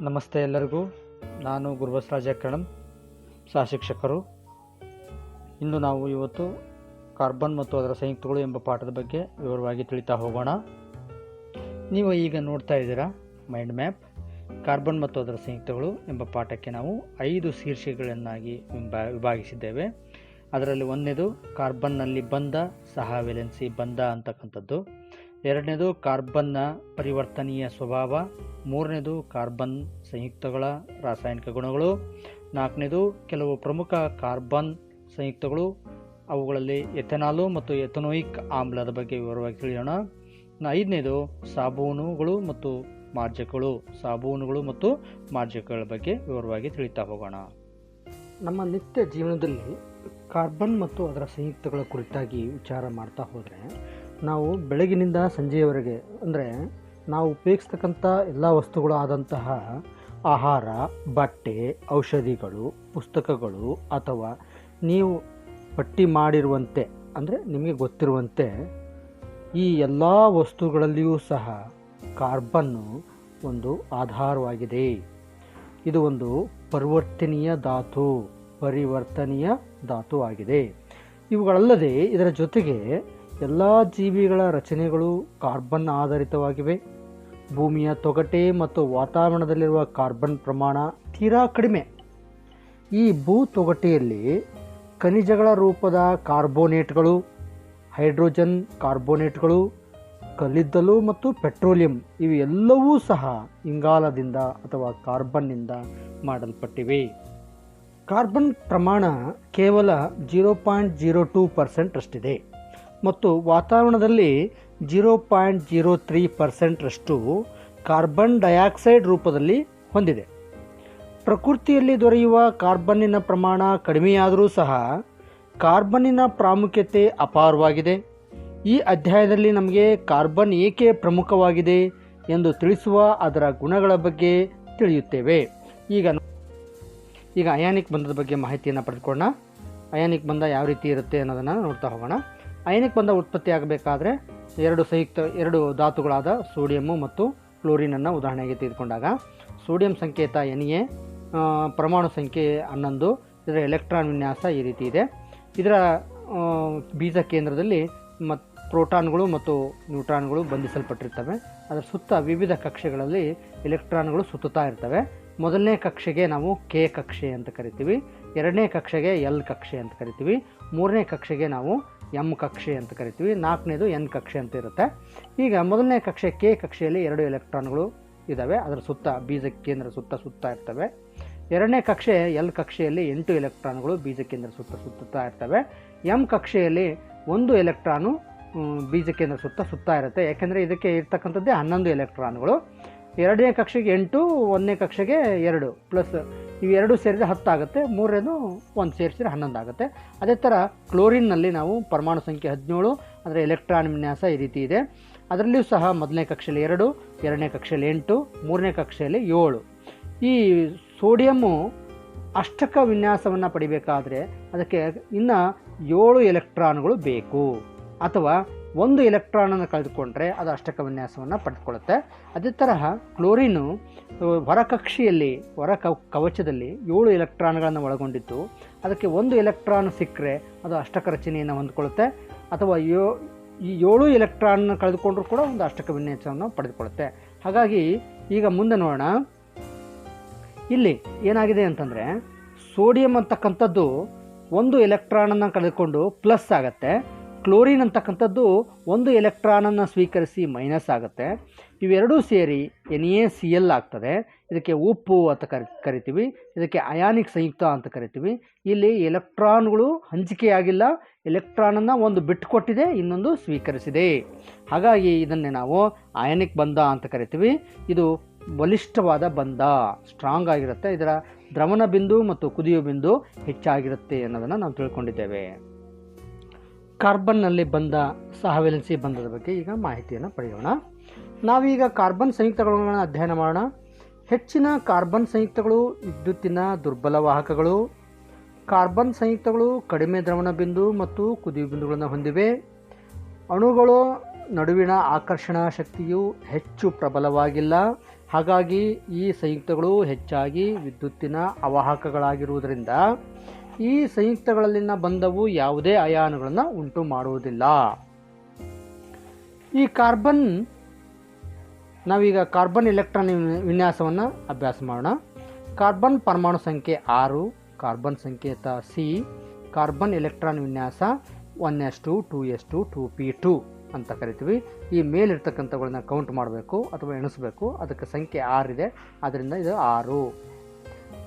ನಮಸ್ತೆ ಎಲ್ಲರಿಗೂ. ನಾನು ಗುರುಬಸರಾಜ ಕಣಂ ಸಹ ಶಿಕ್ಷಕರು ಇಂದು ನಾವು ಇವತ್ತು ಕಾರ್ಬನ್ ಮತ್ತು ಅದರ ಸಂಯುಕ್ತಗಳು ಎಂಬ ಪಾಠದ ಬಗ್ಗೆ ವಿವರವಾಗಿ ತಿಳಿತಾ ಹೋಗೋಣ. ನೀವು ಈಗ ನೋಡ್ತಾ ಇದ್ದೀರಾ ಮೈಂಡ್ ಮ್ಯಾಪ್, ಕಾರ್ಬನ್ ಮತ್ತು ಅದರ ಸಂಯುಕ್ತಗಳು ಎಂಬ ಪಾಠಕ್ಕೆ ನಾವು ಐದು ಶೀರ್ಷಿಕೆಗಳನ್ನಾಗಿ ವಿಭಾ ವಿಭಾಗಿಸಿದ್ದೇವೆ. ಅದರಲ್ಲಿ ಒಂದನೇದು ಕಾರ್ಬನ್ನಲ್ಲಿ ಬಂದ, ಸಹ ವೆಲೆನ್ಸಿ ಬಂದ ಅಂತಕ್ಕಂಥದ್ದು. ಎರಡನೇದು ಕಾರ್ಬನ್ನ ಪರಿವರ್ತನೀಯ ಸ್ವಭಾವ, ಮೂರನೇದು ಕಾರ್ಬನ್ ಸಂಯುಕ್ತಗಳ ರಾಸಾಯನಿಕ ಗುಣಗಳು, ನಾಲ್ಕನೇದು ಕೆಲವು ಪ್ರಮುಖ ಕಾರ್ಬನ್ ಸಂಯುಕ್ತಗಳು, ಅವುಗಳಲ್ಲಿ ಎಥೆನಾಲು ಮತ್ತು ಎಥನೋಯಿಕ್ ಆಮ್ಲದ ಬಗ್ಗೆ ವಿವರವಾಗಿ ತಿಳಿಯೋಣ. ಐದನೇದು ಸಾಬೂನುಗಳು ಮತ್ತು ಮಾರ್ಜಕಗಳು, ಸಾಬೂನುಗಳು ಮತ್ತು ಮಾರ್ಜಕಗಳ ಬಗ್ಗೆ ವಿವರವಾಗಿ ತಿಳಿತಾ ಹೋಗೋಣ. ನಮ್ಮ ನಿತ್ಯ ಜೀವನದಲ್ಲಿ ಕಾರ್ಬನ್ ಮತ್ತು ಅದರ ಸಂಯುಕ್ತಗಳ ಕುರಿತಾಗಿ ವಿಚಾರ ಮಾಡ್ತಾ ಹೋದರೆ ನಾವು ಬೆಳಗಿನಿಂದ ಸಂಜೆಯವರೆಗೆ, ಅಂದರೆ ನಾವು ಉಪಯೋಗಿಸ್ತಕ್ಕಂಥ ಎಲ್ಲ ವಸ್ತುಗಳಾದಂತಹ ಆಹಾರ, ಬಟ್ಟೆ, ಔಷಧಿಗಳು, ಪುಸ್ತಕಗಳು, ಅಥವಾ ನೀವು ಪಟ್ಟಿ ಮಾಡಿರುವಂತೆ, ಅಂದರೆ ನಿಮಗೆ ಗೊತ್ತಿರುವಂತೆ, ಈ ಎಲ್ಲ ವಸ್ತುಗಳಲ್ಲಿಯೂ ಸಹ ಕಾರ್ಬನ್ನು ಒಂದು ಆಧಾರವಾಗಿದೆ. ಇದು ಒಂದು ಪರಿವರ್ತನೀಯ ಧಾತು ಪರಿವರ್ತನೀಯ ಧಾತು ಆಗಿದೆ. ಇವುಗಳಲ್ಲದೆ ಇದರ ಜೊತೆಗೆ ಎಲ್ಲ ಜೀವಿಗಳ ರಚನೆಗಳು ಕಾರ್ಬನ್ ಆಧಾರಿತವಾಗಿವೆ. ಭೂಮಿಯ ತೊಗಟೆ ಮತ್ತು ವಾತಾವರಣದಲ್ಲಿರುವ ಕಾರ್ಬನ್ ಪ್ರಮಾಣ ತೀರಾ ಕಡಿಮೆ. ಈ ಭೂ ತೊಗಟೆಯಲ್ಲಿ ಖನಿಜಗಳ ರೂಪದ ಕಾರ್ಬೋನೇಟ್ಗಳು, ಹೈಡ್ರೋಜನ್ ಕಾರ್ಬೋನೇಟ್ಗಳು, ಕಲ್ಲಿದ್ದಲು ಮತ್ತು ಪೆಟ್ರೋಲಿಯಂ ಇವೆಲ್ಲವೂ ಸಹ ಇಂಗಾಲದಿಂದ ಅಥವಾ ಕಾರ್ಬನ್ನಿಂದ ಮಾಡಲ್ಪಟ್ಟಿವೆ. ಕಾರ್ಬನ್ ಪ್ರಮಾಣ ಕೇವಲ zero point zero two percent ಅಷ್ಟಿದೆ ಮತ್ತು ವಾತಾವರಣದಲ್ಲಿ ಜೀರೋ ಪಾಯಿಂಟ್ ಜೀರೋ ತ್ರೀ ಪರ್ಸೆಂಟ್ರಷ್ಟು ಕಾರ್ಬನ್ ಡೈಆಕ್ಸೈಡ್ ರೂಪದಲ್ಲಿ ಹೊಂದಿದೆ. ಪ್ರಕೃತಿಯಲ್ಲಿ ದೊರೆಯುವ ಕಾರ್ಬನ್ನಿನ ಪ್ರಮಾಣ ಕಡಿಮೆಯಾದರೂ ಸಹ ಕಾರ್ಬನ್ನಿನ ಪ್ರಾಮುಖ್ಯತೆ ಅಪಾರವಾಗಿದೆ. ಈ ಅಧ್ಯಾಯದಲ್ಲಿ ನಮಗೆ ಕಾರ್ಬನ್ ಏಕೆ ಪ್ರಮುಖವಾಗಿದೆ ಎಂದು ತಿಳಿಸುವ ಅದರ ಗುಣಗಳ ಬಗ್ಗೆ ತಿಳಿಯುತ್ತೇವೆ. ಈಗ ಈಗ ಅಯಾನಿಕ್ ಬಂಧದ ಬಗ್ಗೆ ಮಾಹಿತಿಯನ್ನು ಪಡೆದುಕೊಳ್ಳೋಣ. ಅಯಾನಿಕ್ ಬಂಧ ಯಾವ ರೀತಿ ಇರುತ್ತೆ ಅನ್ನೋದನ್ನು ನೋಡ್ತಾ ಹೋಗೋಣ. ಅಯಾನಿಕ್ ಬಂಧ ಉತ್ಪತ್ತಿಯಾಗಬೇಕಾದ್ರೆ ಎರಡು ಸಂಯುಕ್ತ, ಎರಡು ಧಾತುಗಳಾದ ಸೋಡಿಯಮ್ಮು ಮತ್ತು ಕ್ಲೋರಿನನ್ನು ಉದಾಹರಣೆಗೆ ತೆಗೆದುಕೊಂಡಾಗ. ಸೋಡಿಯಂ ಸಂಕೇತ ಎನ್ ಎ ಪರಮಾಣು ಸಂಖ್ಯೆ ಹನ್ನೊಂದು, ಇದರ ಎಲೆಕ್ಟ್ರಾನ್ ವಿನ್ಯಾಸ ಈ ರೀತಿ ಇದೆ. ಇದರ ಬೀಜ ಕೇಂದ್ರದಲ್ಲಿ ಮತ್ತು ಪ್ರೋಟಾನ್ಗಳು ಮತ್ತು ನ್ಯೂಟ್ರಾನ್ಗಳು ಬಂಧಿಸಲ್ಪಟ್ಟಿರ್ತವೆ. ಅದರ ಸುತ್ತ ವಿವಿಧ ಕಕ್ಷೆಗಳಲ್ಲಿ ಎಲೆಕ್ಟ್ರಾನ್ಗಳು ಸುತ್ತುತ್ತಾ ಇರ್ತವೆ. ಮೊದಲನೇ ಕಕ್ಷೆಗೆ ನಾವು ಕೆ ಕಕ್ಷೆ ಅಂತ ಕರಿತೀವಿ. ಎರಡನೇ ಕಕ್ಷೆಗೆ ಎಲ್ ಕಕ್ಷೆ ಅಂತ ಕರಿತೀವಿ. ಮೂರನೇ ಕಕ್ಷೆಗೆ ನಾವು ಎಂ ಕಕ್ಷೆ ಅಂತ ಕರಿತೀವಿ, ನಾಲ್ಕನೇದು ಎನ್ ಕಕ್ಷೆ ಅಂತ ಇರುತ್ತೆ. ಈಗ ಮೊದಲನೇ ಕಕ್ಷೆ, ಕೆ ಕಕ್ಷೆಯಲ್ಲಿ ಎರಡು ಎಲೆಕ್ಟ್ರಾನ್ಗಳು ಇದ್ದಾವೆ ಅದರ ಸುತ್ತ ಬೀಜ ಕೇಂದ್ರ ಸುತ್ತ ಸುತ್ತಾ ಇರ್ತವೆ. ಎರಡನೇ ಕಕ್ಷೆ, ಎಲ್ ಕಕ್ಷೆಯಲ್ಲಿ ಎಂಟು ಎಲೆಕ್ಟ್ರಾನ್ಗಳು ಬೀಜ ಕೇಂದ್ರ ಸುತ್ತ ಸುತ್ತುತ್ತಾ ಇರ್ತವೆ. ಎಂ ಕಕ್ಷೆಯಲ್ಲಿ ಒಂದು ಎಲೆಕ್ಟ್ರಾನು ಬೀಜ ಕೇಂದ್ರ ಸುತ್ತ ಸುತ್ತಾ ಇರುತ್ತೆ. ಯಾಕೆಂದರೆ ಇದಕ್ಕೆ ಇರ್ತಕ್ಕಂಥದ್ದೇ ಹನ್ನೊಂದು ಎಲೆಕ್ಟ್ರಾನ್ಗಳು. ಎರಡನೇ ಕಕ್ಷೆಗೆ ಎಂಟು, ಒಂದನೇ ಕಕ್ಷೆಗೆ ಎರಡು, ಪ್ಲಸ್ ಇವೆರಡು ಸೇರಿದರೆ ಹತ್ತಾಗುತ್ತೆ ಮೂರನೇದು ಒಂದು ಸೇರಿಸಿದ್ರೆ ಹನ್ನೊಂದು ಆಗುತ್ತೆ. ಅದೇ ಥರ ಕ್ಲೋರಿನ್ನಲ್ಲಿ ನಾವು ಪರಮಾಣು ಸಂಖ್ಯೆ ಹದಿನೇಳು, ಅಂದರೆ ಎಲೆಕ್ಟ್ರಾನ್ ವಿನ್ಯಾಸ ಈ ರೀತಿ ಇದೆ. ಅದರಲ್ಲಿಯೂ ಸಹ ಮೊದಲನೇ ಕಕ್ಷೆಯಲ್ಲಿ ಎರಡು, ಎರಡನೇ ಕಕ್ಷೆಯಲ್ಲಿ ಎಂಟು, ಮೂರನೇ ಕಕ್ಷೆಯಲ್ಲಿ ಏಳು. ಈ ಸೋಡಿಯಮ್ಮು ಅಷ್ಟಕ ವಿನ್ಯಾಸವನ್ನು ಪಡಿಬೇಕಾದರೆ ಅದಕ್ಕೆ ಇನ್ನು ಏಳು ಎಲೆಕ್ಟ್ರಾನ್ಗಳು ಬೇಕು. ಅಥವಾ ಒಂದು ಎಲೆಕ್ಟ್ರಾನನ್ನು ಕಳೆದುಕೊಂಡ್ರೆ ಅದು ಅಷ್ಟಕ ವಿನ್ಯಾಸವನ್ನು ಪಡೆದುಕೊಳ್ಳುತ್ತೆ. ಅದೇ ತರಹ ಕ್ಲೋರಿನು ಹೊರಕಕ್ಷಿಯಲ್ಲಿ ಹೊರ ಕವ ಕವಚದಲ್ಲಿ ಏಳು ಎಲೆಕ್ಟ್ರಾನ್ಗಳನ್ನು ಒಳಗೊಂಡಿದ್ದು, ಅದಕ್ಕೆ ಒಂದು ಎಲೆಕ್ಟ್ರಾನ್ ಸಿಕ್ಕರೆ ಅದು ಅಷ್ಟಕ ರಚನೆಯನ್ನು ಹೊಂದಿಕೊಳ್ಳುತ್ತೆ. ಅಥವಾ ಯೋ, ಈ ಏಳು ಎಲೆಕ್ಟ್ರಾನ್ ಕಳೆದುಕೊಂಡ್ರೂ ಕೂಡ ಒಂದು ಅಷ್ಟಕ ವಿನ್ಯಾಸವನ್ನು ಪಡೆದುಕೊಳ್ಳುತ್ತೆ. ಹಾಗಾಗಿ ಈಗ ಮುಂದೆ ನೋಡೋಣ. ಇಲ್ಲಿ ಏನಾಗಿದೆ ಅಂತಂದರೆ, ಸೋಡಿಯಂ ಅಂತಕ್ಕಂಥದ್ದು ಒಂದು ಎಲೆಕ್ಟ್ರಾನನ್ನು ಕಳೆದುಕೊಂಡು ಪ್ಲಸ್ ಆಗುತ್ತೆ. ಕ್ಲೋರಿನ್ ಅಂತಕ್ಕಂಥದ್ದು ಒಂದು ಎಲೆಕ್ಟ್ರಾನನ್ನು ಸ್ವೀಕರಿಸಿ ಮೈನಸ್ ಆಗುತ್ತೆ. ಇವೆರಡೂ ಸೇರಿ ಎನ್ ಎ ಸಿ ಎಲ್ ಆಗ್ತದೆ. ಇದಕ್ಕೆ ಉಪ್ಪು ಅಂತ ಕರಿ, ಕರಿತೀವಿ. ಇದಕ್ಕೆ ಅಯಾನಿಕ್ ಸಂಯುಕ್ತ ಅಂತ ಕರಿತೀವಿ. ಇಲ್ಲಿ ಎಲೆಕ್ಟ್ರಾನ್ಗಳು ಹಂಚಿಕೆಯಾಗಿಲ್ಲ. ಎಲೆಕ್ಟ್ರಾನನ್ನು ಒಂದು ಬಿಟ್ಟುಕೊಟ್ಟಿದೆ ಇನ್ನೊಂದು ಸ್ವೀಕರಿಸಿದೆ. ಹಾಗಾಗಿ ಇದನ್ನೇ ನಾವು ಅಯಾನಿಕ್ ಬಂಧ ಅಂತ ಕರಿತೀವಿ. ಇದು ಬಲಿಷ್ಠವಾದ ಬಂಧ, ಸ್ಟ್ರಾಂಗ್ ಆಗಿರುತ್ತೆ. ಇದರ ದ್ರವಣ ಬಿಂದು ಮತ್ತು ಕುದಿಯೋ ಬಿಂದು ಹೆಚ್ಚಾಗಿರುತ್ತೆ ಅನ್ನೋದನ್ನು ನಾವು ತಿಳ್ಕೊಂಡಿದ್ದೇವೆ. ಕಾರ್ಬನ್ನಲ್ಲಿ ಬಂದ ಸಹವೆಲೆನ್ಸಿ ಬಂಧದ ಬಗ್ಗೆ ಈಗ ಮಾಹಿತಿಯನ್ನು ಪಡೆಯೋಣ. ನಾವೀಗ ಕಾರ್ಬನ್ ಸಂಯುಕ್ತಗಳನ್ನು ಅಧ್ಯಯನ ಮಾಡೋಣ. ಹೆಚ್ಚಿನ ಕಾರ್ಬನ್ ಸಂಯುಕ್ತಗಳು ವಿದ್ಯುತ್ತಿನ ದುರ್ಬಲ ವಾಹಕಗಳು. ಕಾರ್ಬನ್ ಸಂಯುಕ್ತಗಳು ಕಡಿಮೆ ದ್ರವಣ ಬಿಂದು ಮತ್ತು ಕುದಿಯು ಬಿಂದುಗಳನ್ನು ಹೊಂದಿವೆ. ಅಣುಗಳು ನಡುವಿನ ಆಕರ್ಷಣಾ ಶಕ್ತಿಯು ಹೆಚ್ಚು ಪ್ರಬಲವಾಗಿಲ್ಲ. ಹಾಗಾಗಿ ಈ ಸಂಯುಕ್ತಗಳು ಹೆಚ್ಚಾಗಿ ವಿದ್ಯುತ್ತಿನ ಅವಾಹಕಗಳಾಗಿರುವುದರಿಂದ ಈ ಸಂಯುಕ್ತಗಳಲ್ಲಿನ ಬಂಧವು ಯಾವುದೇ ಅಯಾನುಗಳನ್ನು ಉಂಟು ಮಾಡುವುದಿಲ್ಲ. ಈ ಕಾರ್ಬನ್, ನಾವೀಗ ಕಾರ್ಬನ್ ಎಲೆಕ್ಟ್ರಾನ್ ವಿನ್ಯಾಸವನ್ನು ಅಭ್ಯಾಸ ಮಾಡೋಣ. ಕಾರ್ಬನ್ ಪರಮಾಣು ಸಂಖ್ಯೆ ಆರು, ಕಾರ್ಬನ್ ಸಂಕೇತ ಸಿ, ಕಾರ್ಬನ್ ಎಲೆಕ್ಟ್ರಾನ್ ವಿನ್ಯಾಸ one S two, two S two, two P two ಅಂತ ಕರಿತೀವಿ. ಈ ಮೇಲಿರ್ತಕ್ಕಂಥವುಗಳನ್ನ ಕೌಂಟ್ ಮಾಡಬೇಕು ಅಥವಾ ಎಣಿಸ್ಬೇಕು. ಅದಕ್ಕೆ ಸಂಖ್ಯೆ ಆರಿದೆ. ಆದ್ದರಿಂದ ಇದು ಆರು.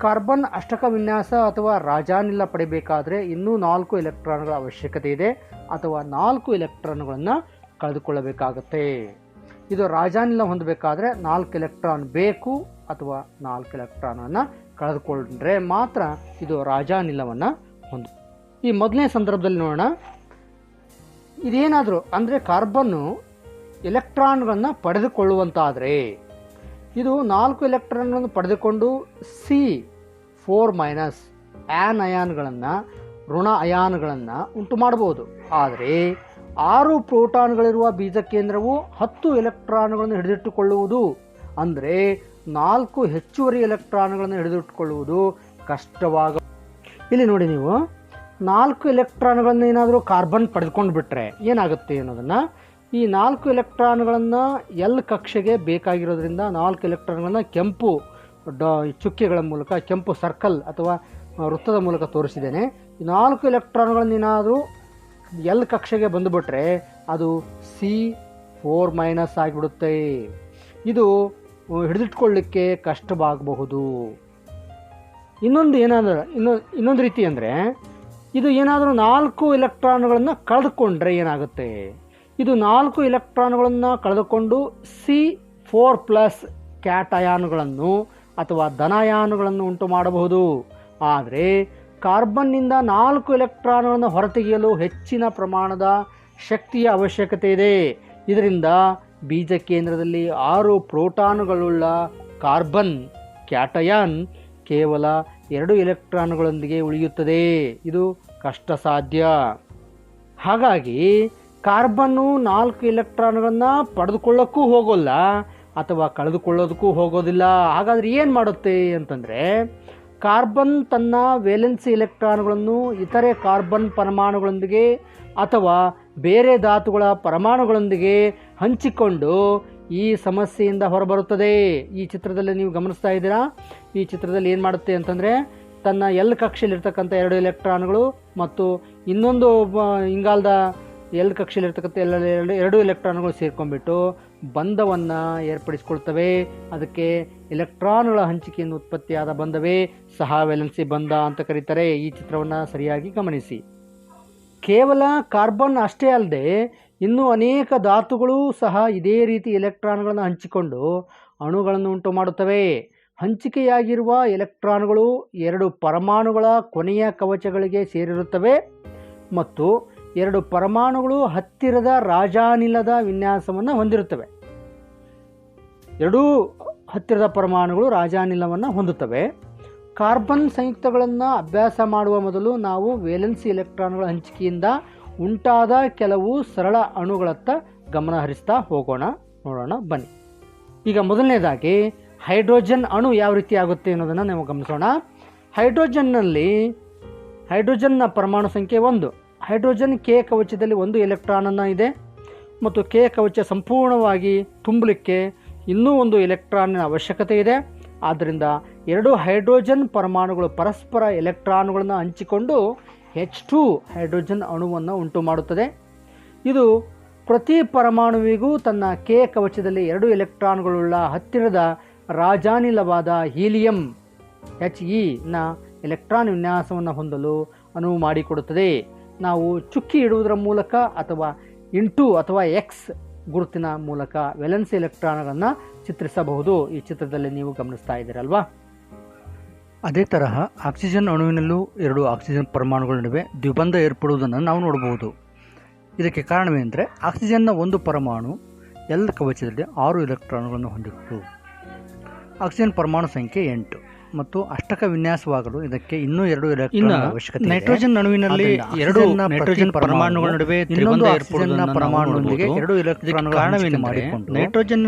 ಕಾರ್ಬನ್ ಅಷ್ಟಕ ವಿನ್ಯಾಸ ಅಥವಾ ರಾಜಾನಿಲ ಪಡಿಬೇಕಾದರೆ ಇನ್ನೂ ನಾಲ್ಕು ಎಲೆಕ್ಟ್ರಾನ್ಗಳ ಅವಶ್ಯಕತೆ ಇದೆ ಅಥವಾ ನಾಲ್ಕು ಎಲೆಕ್ಟ್ರಾನ್ಗಳನ್ನು ಕಳೆದುಕೊಳ್ಳಬೇಕಾಗುತ್ತೆ. ಇದು ರಾಜಾನಿಲ ಹೊಂದಬೇಕಾದ್ರೆ ನಾಲ್ಕು ಎಲೆಕ್ಟ್ರಾನ್ ಬೇಕು ಅಥವಾ ನಾಲ್ಕು ಎಲೆಕ್ಟ್ರಾನನ್ನು ಕಳೆದುಕೊಂಡ್ರೆ ಮಾತ್ರ ಇದು ರಾಜಾನಿಲವನ್ನು ಹೊಂದ. ಈ ಮೊದಲನೇ ಸಂದರ್ಭದಲ್ಲಿ ನೋಡೋಣ. ಇದೇನಾದರೂ ಅಂದರೆ ಕಾರ್ಬನ್ನು ಎಲೆಕ್ಟ್ರಾನ್ಗಳನ್ನು ಪಡೆದುಕೊಳ್ಳುವಂತಾದರೆ ಇದು ನಾಲ್ಕು ಎಲೆಕ್ಟ್ರಾನ್ಗಳನ್ನು ಪಡೆದುಕೊಂಡು ಸಿ ಫೋರ್ ಮೈನಸ್ ಆ್ಯನ್ ಅಯಾನ್ಗಳನ್ನು ಋಣ ಅಯಾನ್ಗಳನ್ನು ಉಂಟು ಮಾಡಬಹುದು. ಆದರೆ ಆರು ಪ್ರೋಟಾನ್ಗಳಿರುವ ಬೀಜ ಕೇಂದ್ರವು ಹತ್ತು ಎಲೆಕ್ಟ್ರಾನ್ಗಳನ್ನು ಹಿಡಿದಿಟ್ಟುಕೊಳ್ಳುವುದು. ಅಂದರೆ ನಾಲ್ಕು ಹೆಚ್ಚುವರಿ ಎಲೆಕ್ಟ್ರಾನ್ಗಳನ್ನು ಹಿಡಿದಿಟ್ಟುಕೊಳ್ಳುವುದು ಕಷ್ಟವಾಗ ಇಲ್ಲಿ ನೋಡಿ ನೀವು ನಾಲ್ಕು ಎಲೆಕ್ಟ್ರಾನ್ಗಳನ್ನು ಏನಾದರೂ ಕಾರ್ಬನ್ ಪಡೆದುಕೊಂಡು ಬಿಟ್ಟರೆ ಏನಾಗುತ್ತೆ ಅನ್ನೋದನ್ನು ಈ ನಾಲ್ಕು ಎಲೆಕ್ಟ್ರಾನ್ಗಳನ್ನು ಎಲ್ ಕಕ್ಷೆಗೆ ಬೇಕಾಗಿರೋದ್ರಿಂದ ನಾಲ್ಕು ಎಲೆಕ್ಟ್ರಾನ್ಗಳನ್ನು ಕೆಂಪು ಡಾ ಚುಕ್ಕೆಗಳ ಮೂಲಕ, ಕೆಂಪು ಸರ್ಕಲ್ ಅಥವಾ ವೃತ್ತದ ಮೂಲಕ ತೋರಿಸಿದ್ದೇನೆ. ಈ ನಾಲ್ಕು ಎಲೆಕ್ಟ್ರಾನ್ಗಳನ್ನು ಏನಾದರೂ ಎಲ್ ಕಕ್ಷೆಗೆ ಬಂದುಬಿಟ್ರೆ ಅದು ಸಿ ಫೋರ್ ಮೈನಸ್ ಆಗಿಬಿಡುತ್ತೆ. ಇದು ಹಿಡಿದಿಟ್ಕೊಳ್ಳಿಕ್ಕೆ ಕಷ್ಟವಾಗಬಹುದು. ಇನ್ನೊಂದು ಏನಾದರೂ ಇನ್ನೊಂದು ಇನ್ನೊಂದು ರೀತಿ ಅಂದರೆ, ಇದು ಏನಾದರೂ ನಾಲ್ಕು ಎಲೆಕ್ಟ್ರಾನ್ಗಳನ್ನು ಕಳೆದುಕೊಂಡ್ರೆ ಏನಾಗುತ್ತೆ? ಇದು ನಾಲ್ಕು ಎಲೆಕ್ಟ್ರಾನ್ಗಳನ್ನು ಕಳೆದುಕೊಂಡು ಸಿ ಫೋರ್ ಪ್ಲಸ್ ಕ್ಯಾಟಯಾನುಗಳನ್ನು ಅಥವಾ ಧನಯಾನುಗಳನ್ನು ಉಂಟು ಮಾಡಬಹುದು. ಆದರೆ ಕಾರ್ಬನ್ನಿಂದ ನಾಲ್ಕು ಎಲೆಕ್ಟ್ರಾನ್ಗಳನ್ನು ಹೊರತೆಗೆಯಲು ಹೆಚ್ಚಿನ ಪ್ರಮಾಣದ ಶಕ್ತಿಯ ಅವಶ್ಯಕತೆ ಇದೆ. ಇದರಿಂದ ಬೀಜ ಕೇಂದ್ರದಲ್ಲಿ ಆರು ಪ್ರೋಟಾನುಗಳುಳ್ಳ ಕಾರ್ಬನ್ ಕ್ಯಾಟಯಾನ್ ಕೇವಲ ಎರಡು ಎಲೆಕ್ಟ್ರಾನ್ಗಳೊಂದಿಗೆ ಉಳಿಯುತ್ತದೆ. ಇದು ಕಷ್ಟ ಸಾಧ್ಯ ಹಾಗಾಗಿ ಕಾರ್ಬನ್ನು ನಾಲ್ಕು ಎಲೆಕ್ಟ್ರಾನ್ಗಳನ್ನು ಪಡೆದುಕೊಳ್ಳೋಕ್ಕೂ ಹೋಗೋಲ್ಲ ಅಥವಾ ಕಳೆದುಕೊಳ್ಳೋದಕ್ಕೂ ಹೋಗೋದಿಲ್ಲ. ಹಾಗಾದರೆ ಏನು ಮಾಡುತ್ತೆ ಅಂತಂದರೆ, ಕಾರ್ಬನ್ ತನ್ನ ವೇಲೆನ್ಸಿ ಎಲೆಕ್ಟ್ರಾನ್ಗಳನ್ನು ಇತರೆ ಕಾರ್ಬನ್ ಪರಮಾಣುಗಳೊಂದಿಗೆ ಅಥವಾ ಬೇರೆ ಧಾತುಗಳ ಪರಮಾಣುಗಳೊಂದಿಗೆ ಹಂಚಿಕೊಂಡು ಈ ಸಮಸ್ಯೆಯಿಂದ ಹೊರಬರುತ್ತದೆ. ಈ ಚಿತ್ರದಲ್ಲಿ ನೀವು ಗಮನಿಸ್ತಾ ಇದ್ದೀರಾ? ಈ ಚಿತ್ರದಲ್ಲಿ ಏನು ಮಾಡುತ್ತೆ ಅಂತಂದರೆ, ತನ್ನ ಎಲ್ ಕಕ್ಷೆಯಲ್ಲಿರ್ತಕ್ಕಂಥ ಎರಡು ಎಲೆಕ್ಟ್ರಾನ್ಗಳು ಮತ್ತು ಇನ್ನೊಂದು ಇಂಗಾಲದ ಎಲ್ ಕಕ್ಷೆಯಲ್ಲಿರ್ತಕ್ಕಂಥ ಎಲ್ಲ ಎರಡು ಎರಡು ಎಲೆಕ್ಟ್ರಾನ್ಗಳು ಸೇರ್ಕೊಂಡ್ಬಿಟ್ಟು ಬಂಧವನ್ನು ಏರ್ಪಡಿಸ್ಕೊಳ್ತವೆ. ಅದಕ್ಕೆ ಎಲೆಕ್ಟ್ರಾನ್ಗಳ ಹಂಚಿಕೆಯಿಂದ ಉತ್ಪತ್ತಿಯಾದ ಬಂಧವೇ ಸಹ ವೆಲೆನ್ಸಿ ಬಂಧ ಅಂತ ಕರೀತಾರೆ. ಈ ಚಿತ್ರವನ್ನು ಸರಿಯಾಗಿ ಗಮನಿಸಿ. ಕೇವಲ ಕಾರ್ಬನ್ ಅಷ್ಟೇ ಅಲ್ಲದೆ ಇನ್ನೂ ಅನೇಕ ಧಾತುಗಳು ಸಹ ಇದೇ ರೀತಿ ಎಲೆಕ್ಟ್ರಾನ್ಗಳನ್ನು ಹಂಚಿಕೊಂಡು ಅಣುಗಳನ್ನು ಉಂಟು ಮಾಡುತ್ತವೆ ಹಂಚಿಕೆಯಾಗಿರುವ ಎಲೆಕ್ಟ್ರಾನ್ಗಳು ಎರಡು ಪರಮಾಣುಗಳ ಕೊನೆಯ ಕವಚಗಳಿಗೆ ಸೇರಿರುತ್ತವೆ ಮತ್ತು ಎರಡು ಪರಮಾಣುಗಳು ಹತ್ತಿರದ ರಾಜಾನಿಲದ ವಿನ್ಯಾಸವನ್ನು ಹೊಂದಿರುತ್ತವೆ. ಎರಡೂ ಹತ್ತಿರದ ಪರಮಾಣುಗಳು ರಾಜಾನಿಲವನ್ನು ಹೊಂದುತ್ತವೆ. ಕಾರ್ಬನ್ ಸಂಯುಕ್ತಗಳನ್ನು ಅಭ್ಯಾಸ ಮಾಡುವ ಮೊದಲು ನಾವು ವೇಲೆನ್ಸಿ ಎಲೆಕ್ಟ್ರಾನ್ಗಳ ಹಂಚಿಕೆಯಿಂದ ಉಂಟಾದ ಕೆಲವು ಸರಳ ಅಣುಗಳತ್ತ ಗಮನ ಹರಿಸ್ತಾ ಹೋಗೋಣ, ನೋಡೋಣ, ಬನ್ನಿ. ಈಗ ಮೊದಲನೇದಾಗಿ, ಹೈಡ್ರೋಜನ್ ಅಣು ಯಾವ ರೀತಿ ಆಗುತ್ತೆ ಅನ್ನೋದನ್ನು ನಾವು ಗಮನಿಸೋಣ. ಹೈಡ್ರೋಜನ್ನಲ್ಲಿ ಹೈಡ್ರೋಜನ್ನ ಪರಮಾಣು ಸಂಖ್ಯೆ ಒಂದು. ಹೈಡ್ರೋಜನ್ ಕೆ ಕವಚದಲ್ಲಿ ಒಂದು ಎಲೆಕ್ಟ್ರಾನನ್ನು ಇದೆ ಮತ್ತು ಕೆ ಕವಚ ಸಂಪೂರ್ಣವಾಗಿ ತುಂಬಲಿಕ್ಕೆ ಇನ್ನೂ ಒಂದು ಎಲೆಕ್ಟ್ರಾನಿನ ಅವಶ್ಯಕತೆ ಇದೆ. ಆದ್ದರಿಂದ ಎರಡು ಹೈಡ್ರೋಜನ್ ಪರಮಾಣುಗಳು ಪರಸ್ಪರ ಎಲೆಕ್ಟ್ರಾನುಗಳನ್ನು ಹಂಚಿಕೊಂಡು ಹೆಚ್ ಟು ಹೈಡ್ರೋಜನ್ ಅಣುವನ್ನು ಉಂಟು ಮಾಡುತ್ತದೆ. ಇದು ಪ್ರತಿ ಪರಮಾಣುವಿಗೂ ತನ್ನ ಕೆ ಕವಚದಲ್ಲಿ ಎರಡು ಎಲೆಕ್ಟ್ರಾನ್ಗಳುಳ್ಳ ಹತ್ತಿರದ ರಾಜಾನಿಲವಾದ ಹೀಲಿಯಂ ಎಚ್ ಇನ ಎಲೆಕ್ಟ್ರಾನ್ ವಿನ್ಯಾಸವನ್ನು ಹೊಂದಲು ಅನುವು ಮಾಡಿಕೊಡುತ್ತದೆ. ನಾವು ಚುಕ್ಕಿ ಇಡುವುದರ ಮೂಲಕ ಅಥವಾ ಇಂಟು ಅಥವಾ ಎಕ್ಸ್ ಗುರುತಿನ ಮೂಲಕ ವೆಲೆನ್ಸ್ ಎಲೆಕ್ಟ್ರಾನ್ಗಳನ್ನು ಚಿತ್ರಿಸಬಹುದು. ಈ ಚಿತ್ರದಲ್ಲಿ ನೀವು ಗಮನಿಸ್ತಾ ಇದ್ದೀರಲ್ವಾ? ಅದೇ ತರಹ ಆಕ್ಸಿಜನ್ ಅಣುವಿನಲ್ಲೂ ಎರಡು ಆಕ್ಸಿಜನ್ ಪರಮಾಣುಗಳ ನಡುವೆ ದ್ವಿಬಂಧ ಏರ್ಪಡುವುದನ್ನು ನಾವು ನೋಡಬಹುದು. ಇದಕ್ಕೆ ಕಾರಣವೇನೆಂದರೆ ಆಕ್ಸಿಜನ್ನ ಒಂದು ಪರಮಾಣು ಎಲ್ಲ ಕವಚದಲ್ಲಿ ಆರು ಎಲೆಕ್ಟ್ರಾನ್ಗಳನ್ನು ಹೊಂದಿತ್ತು ಆಕ್ಸಿಜನ್ ಪರಮಾಣು ಸಂಖ್ಯೆ ಎಂಟು. ಮತ್ತು ಅಷ್ಟಕ ವಿನ್ಯಾಸವಾಗಲು ಇದಕ್ಕೆ ಇನ್ನೂ ಎರಡು ಇನ್ನು ಅವಶ್ಯಕತೆ. ನೈಟ್ರೋಜನ್ ಅಣುವಿನಲ್ಲಿ ಎರಡು ನೈಟ್ರೋಜನ್ ಪರಮಾಣುಗಳ ನಡುವೆ ಪರಮಾಣುವಿಗೆ ಎರಡು ಎಲೆಕ್ಟ್ರಾನ್ ಕಾರಣವೇನು ಮಾಡಿಕೊಂಡು ನೈಟ್ರೋಜನ್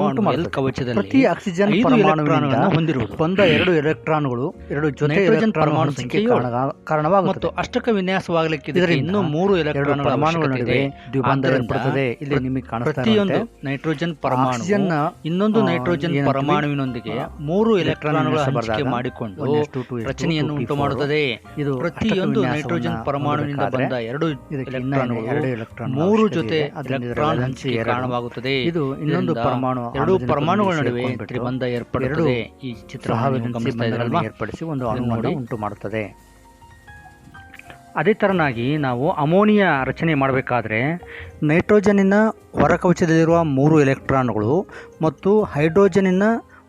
ಒಂದು. ಎಲ್ ಕವಚದಲ್ಲಿ ಪ್ರತಿ ಆಕ್ಸಿಜನ್ ಪರಮಾಣುಗಳನ್ನು ಹೊಂದಿರುವುದು. ಬಂದ ಎರಡು ಎಲೆಕ್ಟ್ರಾನ್ಗಳು ಎರಡು ಜೊತೆ ನೈಟ್ರೋಜನ್ ಪರಮಾಣು ಸಂಖ್ಯೆ ಕಾರಣವಾಗುತ್ತದೆ. ಮತ್ತು ಅಷ್ಟಕ ವಿನ್ಯಾಸವಾಗಲಿಕ್ಕೆ ಇದರಿಂದ ಇನ್ನೂ ಮೂರು ಎಲೆಕ್ಟ್ರಾನ್ ಪರಮಾಣುಗಳ ನಡುವೆ ದ್ವಿಬಂಧ ಏರ್ಪಡುತ್ತದೆ. ಇಲ್ಲಿ ನಿಮಗೆ ಪ್ರತಿಯೊಂದು ನೈಟ್ರೋಜನ್ ಪರಮಾಣು ಇನ್ನೊಂದು ನೈಟ್ರೋಜನ್ ಪರಮಾಣುವಿನೊಂದಿಗೆ ಮೂರು ಎಲೆಕ್ಟ್ರಾನ್ಗಳ ಹಂಚಿಕೆ ಮಾಡಿಕೊಂಡು 1s2, 2s2, ರಚನೆಯನ್ನು 2p4 ಉಂಟು ಮಾಡುತ್ತದೆ ಇದು ಪ್ರತಿಯೊಂದು ನೈಟ್ರೋಜನ್ ಪರಮಾಣುವಿನಿಂದ ಬಂದ ಎರಡು ಎಲೆಕ್ಟ್ರಾನ್ ಮೂರು ಜೊತೆ ಎಲೆಕ್ಟ್ರಾನ್ ಹಂಚಿಕೆ ಕಾರಣವಾಗುತ್ತದೆ. ಇದು ಇನ್ನೊಂದು ಪರಮಾಣು ಎರಡು ಪರಮಾಣುಗಳ ನಡುವೆ ಬಂದ ತ್ರಿಬಂಧ ಏರ್ಪಡುತ್ತದೆ ಈ ಚಿತ್ರ ಏರ್ಪಡಿಸಿ ಒಂದು ಅಣುವನ್ನು ಉಂಟು ಮಾಡುತ್ತದೆ ಅದೇ ತರನಾಗಿ ನಾವು ಅಮೋನಿಯಾ ರಚನೆ ಮಾಡಬೇಕಾದ್ರೆ ನೈಟ್ರೋಜನಿನ ಹೊರಕವಚದಲ್ಲಿರುವ ಮೂರು ಎಲೆಕ್ಟ್ರಾನ್ಗಳು ಮತ್ತು ಹೈಡ್ರೋಜನಿನ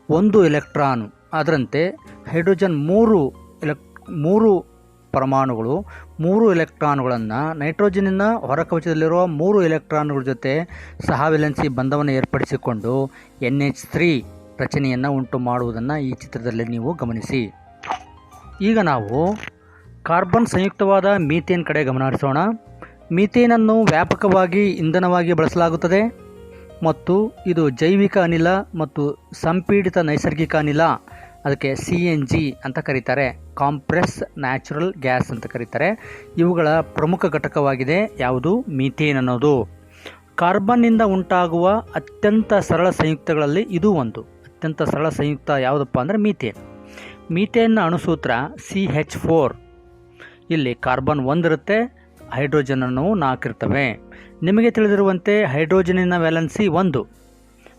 ಒಂದು ಎಲೆಕ್ಟ್ರಾನ್ ಅದರಂತೆ ಹೈಡ್ರೋಜನ್ ಮೂರು ಎಲೆಕ್, ಮೂರು ಪರಮಾಣುಗಳು, ಮೂರು ಎಲೆಕ್ಟ್ರಾನ್ಗಳನ್ನು ನೈಟ್ರೋಜನಿನ ಹೊರಕವಚದಲ್ಲಿರುವ ಮೂರು ಎಲೆಕ್ಟ್ರಾನ್ಗಳ ಜೊತೆ ಸಹವೆಲೆನ್ಸಿ ಬಂಧವನ್ನು ಏರ್ಪಡಿಸಿಕೊಂಡು ಎನ್ ಎಚ್ ತ್ರೀ ರಚನೆಯನ್ನು ಉಂಟು ಮಾಡುವುದನ್ನು ಈ ಚಿತ್ರದಲ್ಲಿ ನೀವು ಗಮನಿಸಿ. ಈಗ ನಾವು ಕಾರ್ಬನ್ ಸಂಯುಕ್ತವಾದ ಮೀಥೇನ್ ಕಡೆ ಗಮನ ಹರಿಸೋಣ ಮೀಥೇನನ್ನು ವ್ಯಾಪಕವಾಗಿ ಇಂಧನವಾಗಿ ಬಳಸಲಾಗುತ್ತದೆ ಮತ್ತು ಇದು ಜೈವಿಕ ಅನಿಲ ಮತ್ತು ಸಂಪೀಡಿತ ನೈಸರ್ಗಿಕ ಅನಿಲ ಅದಕ್ಕೆ ಸಿ ಎನ್ ಜಿ ಅಂತ ಕರೀತಾರೆ. ಕಾಂಪ್ರೆಸ್ ನ್ಯಾಚುರಲ್ ಗ್ಯಾಸ್ ಅಂತ ಕರೀತಾರೆ. ಇವುಗಳ ಪ್ರಮುಖ ಘಟಕವಾಗಿದೆ ಯಾವುದು? ಮೀಥೇನ್ ಅನ್ನೋದು. ಕಾರ್ಬನ್ನಿಂದ ಉಂಟಾಗುವ ಅತ್ಯಂತ ಸರಳ ಸಂಯುಕ್ತಗಳಲ್ಲಿ ಇದು ಒಂದು. ಅತ್ಯಂತ ಸರಳ ಸಂಯುಕ್ತ ಯಾವುದಪ್ಪ ಅಂದರೆ ಮೀಥೇನ್. ಮೀಥೇನ್ನ ಅಣುಸೂತ್ರ ಸಿ ಹೆಚ್ ಫೋರ್ ಇಲ್ಲಿ ಕಾರ್ಬನ್ ಒಂದಿರುತ್ತೆ ಹೈಡ್ರೋಜನ್ ಅಣುವು ನಾಲ್ಕಿರ್ತವೆ ನಿಮಗೆ ತಿಳಿದಿರುವಂತೆ ಹೈಡ್ರೋಜನಿನ ವ್ಯಾಲೆನ್ಸಿ ಒಂದು.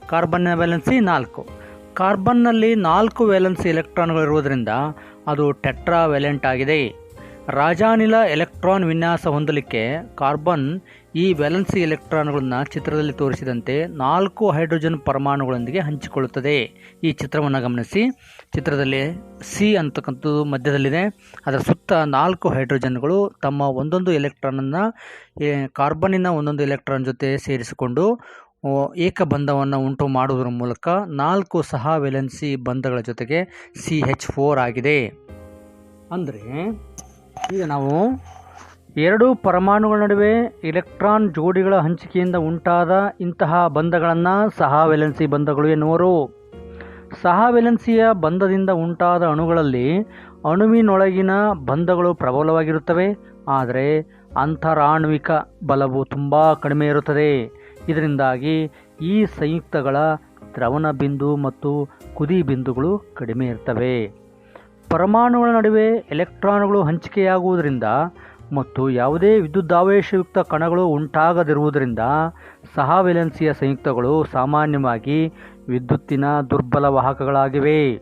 ಕಾರ್ಬನ್ನ ವ್ಯಾಲೆನ್ಸಿ ನಾಲ್ಕು. ಕಾರ್ಬನ್ನಲ್ಲಿ ನಾಲ್ಕು ಎಲೆಕ್ಟ್ರಾನ್ಗಳು ಇರುವುದರಿಂದ ಅದು ಟೆಟ್ರಾ ವ್ಯಾಲೆಂಟ್ ಆಗಿದೆ. ರಾಜಾನಿಲ ಎಲೆಕ್ಟ್ರಾನ್ ವಿನ್ಯಾಸ ಹೊಂದಲಿಕ್ಕೆ ಕಾರ್ಬನ್ ಈ ವ್ಯಾಲೆನ್ಸಿ ಎಲೆಕ್ಟ್ರಾನ್ಗಳನ್ನು ಚಿತ್ರದಲ್ಲಿ ತೋರಿಸಿದಂತೆ ನಾಲ್ಕು ಹೈಡ್ರೋಜನ್ ಪರಮಾಣುಗಳೊಂದಿಗೆ ಹಂಚಿಕೊಳ್ಳುತ್ತದೆ. ಈ ಚಿತ್ರವನ್ನು ಗಮನಿಸಿ. ಚಿತ್ರದಲ್ಲಿ ಸಿ ಅಂತಕ್ಕಂಥದ್ದು ಮಧ್ಯದಲ್ಲಿದೆ. ಅದರ ಸುತ್ತ ನಾಲ್ಕು ಹೈಡ್ರೋಜನ್ಗಳು ತಮ್ಮ ಒಂದೊಂದು ಎಲೆಕ್ಟ್ರಾನನ್ನು ಕಾರ್ಬನ್ನಿನ ಒಂದೊಂದು ಎಲೆಕ್ಟ್ರಾನ್ ಜೊತೆ ಸೇರಿಸಿಕೊಂಡು ಏಕಬಂಧವನ್ನು ಉಂಟು ಮಾಡುವುದರ ಮೂಲಕ ನಾಲ್ಕು ಸಹ ವೆಲೆನ್ಸಿ ಬಂಧಗಳ ಜೊತೆಗೆ ಸಿ ಎಚ್ ಫೋರ್ ಆಗಿದೆ. ಅಂದರೆ, ಈಗ ನಾವು ಎರಡು ಪರಮಾಣುಗಳ ನಡುವೆ ಎಲೆಕ್ಟ್ರಾನ್ ಜೋಡಿಗಳ ಹಂಚಿಕೆಯಿಂದ ಉಂಟಾದ ಇಂತಹ ಬಂಧಗಳನ್ನು ಸಹ ವೆಲೆನ್ಸಿ ಬಂಧಗಳು ಎನ್ನುವರು. ಸಹ ವೆಲೆನ್ಸಿಯ ಬಂಧದಿಂದ ಉಂಟಾದ ಅಣುಗಳಲ್ಲಿ ಅಣುವಿನೊಳಗಿನ ಬಂಧಗಳು ಪ್ರಬಲವಾಗಿರುತ್ತವೆ, ಆದರೆ ಅಂತರಾಣ್ವಿಕ ಬಲವು ತುಂಬ ಕಡಿಮೆ ಇರುತ್ತದೆ. ಇದರಿಂದಾಗಿ ಈ ಸಂಯುಕ್ತಗಳ ದ್ರವಣ ಬಿಂದು ಮತ್ತು ಕುದಿ ಬಿಂದುಗಳು ಕಡಿಮೆ ಇರ್ತವೆ. ಪರಮಾಣುಗಳ ನಡುವೆ ಎಲೆಕ್ಟ್ರಾನ್ಗಳು ಹಂಚಿಕೆಯಾಗುವುದರಿಂದ ಮತ್ತು ಯಾವುದೇ ವಿದ್ಯುದಾವೇಶಯುಕ್ತ ಕಣಗಳು ಉಂಟಾಗದಿರುವುದರಿಂದ ಸಹಾವೆಲೆನ್ಸಿಯ ಸಂಯುಕ್ತಗಳು ಸಾಮಾನ್ಯವಾಗಿ ವಿದ್ಯುತ್ತಿನ ದುರ್ಬಲ ವಾಹಕಗಳಾಗಿವೆ.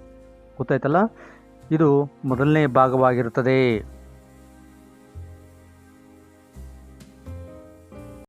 ಗೊತ್ತಾಯ್ತಲ್ಲ? ಇದು ಮೊದಲನೇ ಭಾಗವಾಗಿರುತ್ತದೆ.